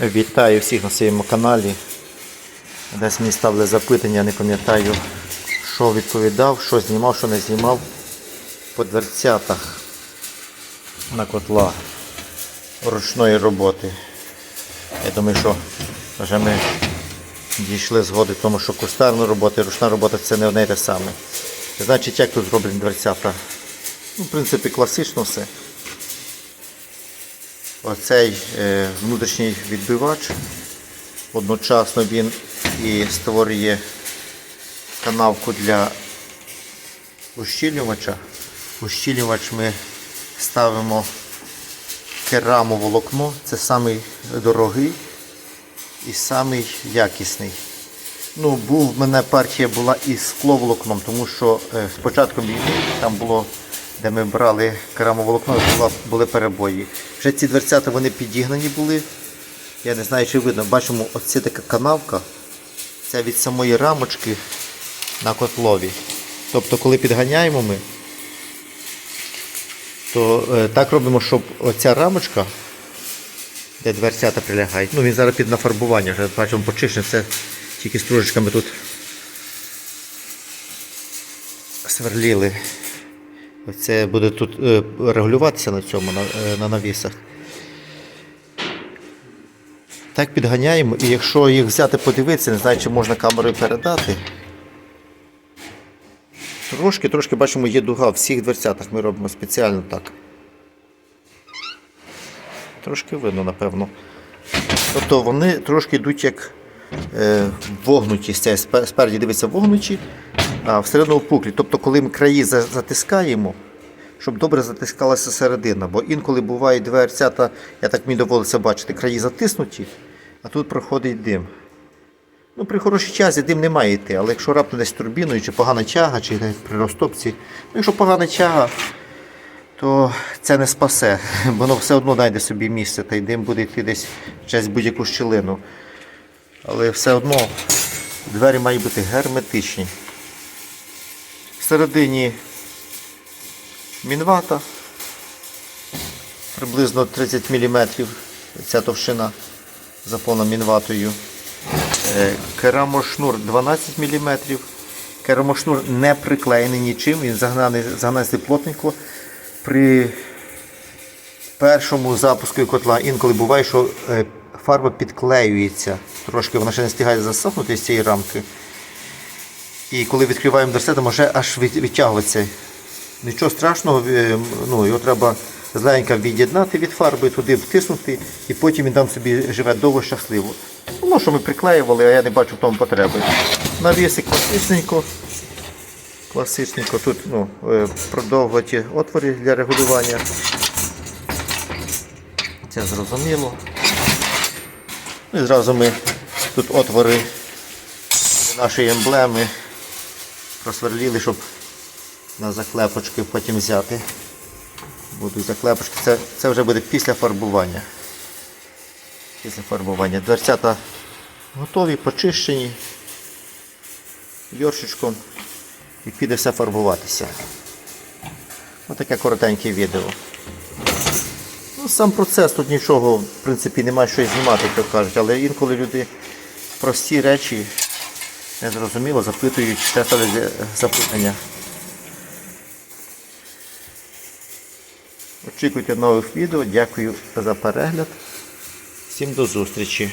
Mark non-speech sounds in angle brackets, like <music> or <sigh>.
Вітаю всіх на своєму каналі. Десь мені ставили запитання, не пам'ятаю, що відповідав, що знімав, що не знімав по дверцятах на котла ручної роботи. Я думаю, що вже ми дійшли згоди тому, що кустарна робота і ручна робота це не одне і те саме. Значить, як тут зроблені дверцята? Ну, в принципі, класично все. Оцей е, внутрішній відбивач. Одночасно він і створює канавку для ущільнювача. Ущільнювач ми ставимо керамоволокно. Це самий дорогий і самий якісний. Ну, був в мене партія була із скловолокном, тому що е, з початком війни там було, де ми брали керамоволокно, були перебої. Вже ці дверцята вони підігнані були. Я не знаю, чи видно. Бачимо, оце така канавка. Це від самої рамочки на котлові. Тобто, коли підганяємо ми, то е, так робимо, щоб оця рамочка, де дверцята прилягають, ну він зараз під нафарбування, вже бачимо почищено, це тільки стружечками тут сверліли. Оце буде тут е, регулюватися на цьому, на, е, на навісах. Так підганяємо, і якщо їх взяти подивитися, не знаю, чи можна камерою передати. Трошки, трошки бачимо, є дуга. В всіх дверцятах ми робимо спеціально так. Трошки видно, напевно. Тобто вони трошки йдуть як е, вогнуті, спереді дивиться вогнуті, а всередину впуклі. Тобто, коли ми краї затискаємо, щоб добре затискалася середина. Бо інколи бувають дверцята, я так мені доводиться бачити, краї затиснуті, а тут проходить дим. Ну, при хорошій чазі дим не має йти, але якщо раптом десь турбіною, чи погана чага, чи при розтопці, ну, якщо погана чага, то це не спасе, бо <laughs> воно все одно знайде собі місце, та й дим буде йти десь через будь-яку щілину. Але все одно двері мають бути герметичні. Всередині мінвата, приблизно 30 мм ця товщина заповнена мінватою. Е, Керамошнур 12 мм. Керамошнур не приклеєний нічим, він загнаний, плотненько. При першому запуску котла інколи буває, що е, фарба підклеюється. Трошки вона ще не встигає засохнути з цієї рамки. І коли відкриваємо дверцята, може аж від- відтягуватися. Нічого страшного, е, ну, його треба зленька від'єднати від фарби, туди втиснути, і потім він там собі живе довго щасливо. Ну, що ми приклеювали, а я не бачу в тому потреби. Навіси класичненько. Класичненько. Тут ну, е, продовгуваті отвори для регулювання. Це зрозуміло. Ну, і зразу ми тут отвори нашої емблеми просверліли, щоб на заклепочки потім взяти. Будуть заклепочки. Це, це вже буде після фарбування. Після фарбування. Дверцята готові, почищені йоршичком і піде все фарбуватися. Ось таке коротеньке відео. Ну, сам процес тут нічого, в принципі, немає що знімати, як кажуть, але інколи люди прості речі незрозуміло запитують, те ставлять запитання. Очікуйте нових відео. Дякую за перегляд. Всім до зустрічі.